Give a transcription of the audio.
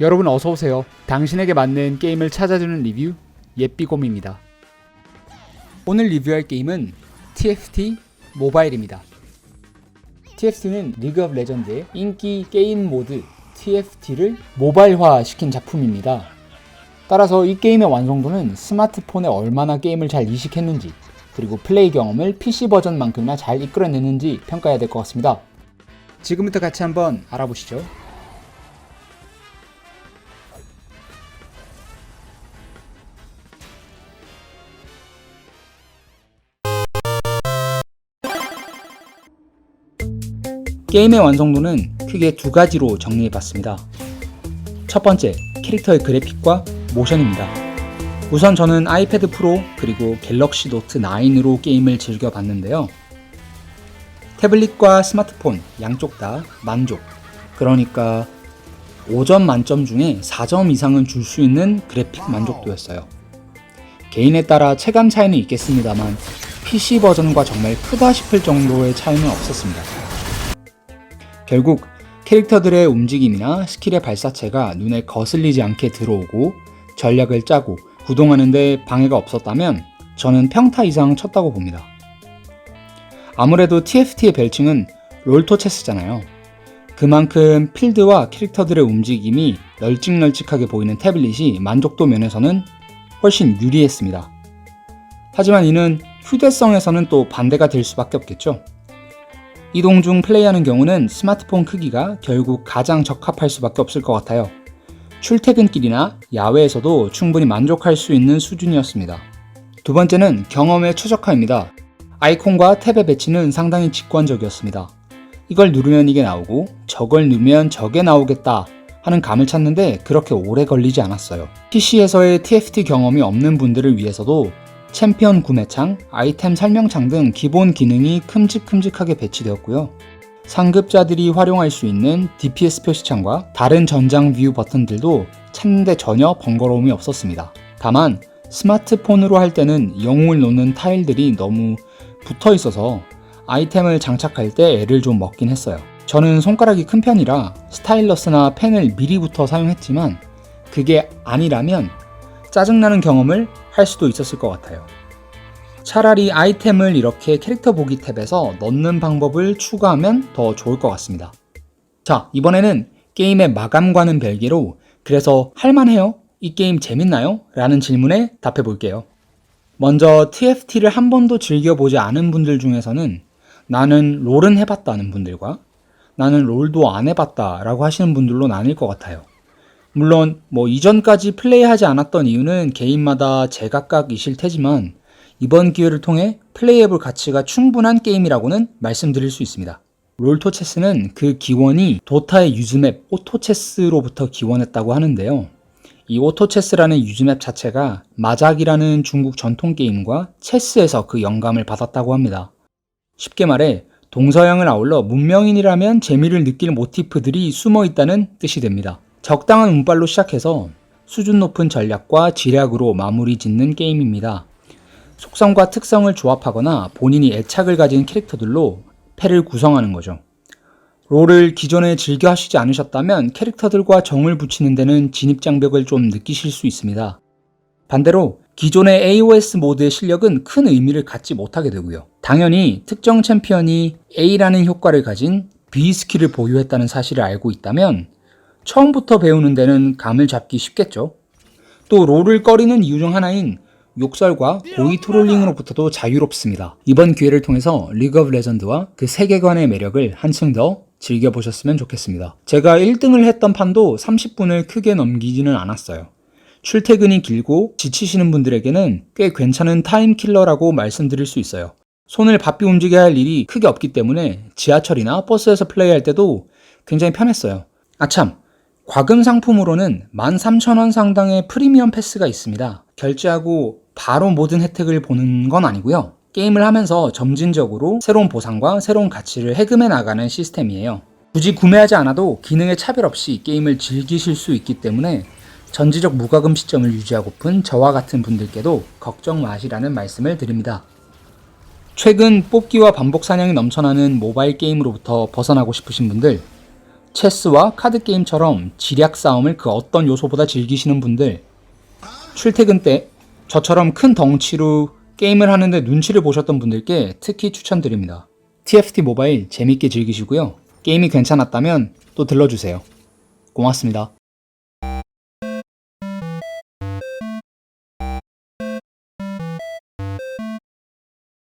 여러분 어서 오세요. 당신에게 맞는 게임을 찾아주는 리뷰 예삐곰입니다. 오늘 리뷰할 게임은 TFT 모바일입니다. TFT는 리그 오브 레전드의 인기 게임 모드 TFT를 모바일화 시킨 작품입니다. 따라서 이 게임의 완성도는 스마트폰에 얼마나 게임을 잘 이식했는지 그리고 플레이 경험을 PC 버전만큼이나 잘 이끌어냈는지 평가해야 될 것 같습니다. 지금부터 같이 한번 알아보시죠. 게임의 완성도는 크게 두 가지로 정리해 봤습니다. 첫 번째, 캐릭터의 그래픽과 모션입니다. 우선 저는 아이패드 프로 그리고 갤럭시 노트 9으로 게임을 즐겨 봤는데요. 태블릿과 스마트폰 양쪽 다 만족. 그러니까 5점 만점 중에 4점 이상은 줄 수 있는 그래픽 만족도였어요. 개인에 따라 체감 차이는 있겠습니다만 PC 버전과 정말 크다 싶을 정도의 차이는 없었습니다. 결국 캐릭터들의 움직임이나 스킬의 발사체가 눈에 거슬리지 않게 들어오고 전략을 짜고 구동하는데 방해가 없었다면 저는 평타 이상 쳤다고 봅니다. 아무래도 TFT의 별칭은 롤토 체스잖아요. 그만큼 필드와 캐릭터들의 움직임이 널찍널찍하게 보이는 태블릿이 만족도 면에서는 훨씬 유리했습니다. 하지만 이는 휴대성에서는 또 반대가 될 수밖에 없겠죠. 이동 중 플레이하는 경우는 스마트폰 크기가 결국 가장 적합할 수밖에 없을 것 같아요. 출퇴근길이나 야외에서도 충분히 만족할 수 있는 수준이었습니다. 두 번째는 경험의 최적화입니다. 아이콘과 탭의 배치는 상당히 직관적이었습니다. 이걸 누르면 이게 나오고 저걸 누르면 저게 나오겠다 하는 감을 찾는데 그렇게 오래 걸리지 않았어요. PC에서의 TFT 경험이 없는 분들을 위해서도 챔피언 구매창, 아이템 설명창 등 기본 기능이 큼직큼직하게 배치되었고요. 상급자들이 활용할 수 있는 DPS 표시창과 다른 전장 뷰 버튼들도 찾는데 전혀 번거로움이 없었습니다. 다만 스마트폰으로 할 때는 영웅을 놓는 타일들이 너무 붙어 있어서 아이템을 장착할 때 애를 좀 먹긴 했어요. 저는 손가락이 큰 편이라 스타일러스나 펜을 미리부터 사용했지만 그게 아니라면 짜증나는 경험을 할 수도 있었을 것 같아요. 차라리 아이템을 이렇게 캐릭터 보기 탭에서 넣는 방법을 추가하면 더 좋을 것 같습니다. 자, 이번에는 게임의 마감과는 별개로 그래서 할만해요? 이 게임 재밌나요? 라는 질문에 답해 볼게요. 먼저 TFT를 한 번도 즐겨보지 않은 분들 중에서는 나는 롤은 해봤다는 분들과 나는 롤도 안 해봤다 라고 하시는 분들로 나뉠 것 같아요. 물론 뭐 이전까지 플레이하지 않았던 이유는 개인마다 제각각이실 테지만 이번 기회를 통해 플레이해볼 가치가 충분한 게임이라고는 말씀드릴 수 있습니다. 롤토 체스는 그 기원이 도타의 유즈맵 오토체스로부터 기원했다고 하는데요. 이 오토체스라는 유즈맵 자체가 마작이라는 중국 전통 게임과 체스에서 그 영감을 받았다고 합니다. 쉽게 말해 동서양을 아울러 문명인이라면 재미를 느낄 모티프들이 숨어 있다는 뜻이 됩니다. 적당한 운빨로 시작해서 수준 높은 전략과 지략으로 마무리 짓는 게임입니다. 속성과 특성을 조합하거나 본인이 애착을 가진 캐릭터들로 패를 구성하는 거죠. 롤을 기존에 즐겨 하시지 않으셨다면 캐릭터들과 정을 붙이는 데는 진입장벽을 좀 느끼실 수 있습니다. 반대로 기존의 AOS 모드의 실력은 큰 의미를 갖지 못하게 되고요. 당연히 특정 챔피언이 A라는 효과를 가진 B 스킬을 보유했다는 사실을 알고 있다면 처음부터 배우는 데는 감을 잡기 쉽겠죠. 또 롤을 꺼리는 이유 중 하나인 욕설과 고의 트롤링으로부터도 자유롭습니다. 이번 기회를 통해서 리그 오브 레전드와 그 세계관의 매력을 한층 더 즐겨보셨으면 좋겠습니다. 제가 1등을 했던 판도 30분을 크게 넘기지는 않았어요. 출퇴근이 길고 지치시는 분들에게는 꽤 괜찮은 타임킬러라고 말씀드릴 수 있어요. 손을 바삐 움직여야 할 일이 크게 없기 때문에 지하철이나 버스에서 플레이할 때도 굉장히 편했어요. 아참, 과금 상품으로는 13,000원 상당의 프리미엄 패스가 있습니다. 결제하고 바로 모든 혜택을 보는 건 아니고요. 게임을 하면서 점진적으로 새로운 보상과 새로운 가치를 해금해 나가는 시스템이에요. 굳이 구매하지 않아도 기능의 차별 없이 게임을 즐기실 수 있기 때문에 전지적 무과금 시점을 유지하고픈 저와 같은 분들께도 걱정 마시라는 말씀을 드립니다. 최근 뽑기와 반복 사냥이 넘쳐나는 모바일 게임으로부터 벗어나고 싶으신 분들, 체스와 카드 게임처럼 지략 싸움을 그 어떤 요소보다 즐기시는 분들, 출퇴근 때 저처럼 큰 덩치로 게임을 하는데 눈치를 보셨던 분들께 특히 추천드립니다. TFT 모바일 재밌게 즐기시고요. 게임이 괜찮았다면 또 들러주세요. 고맙습니다.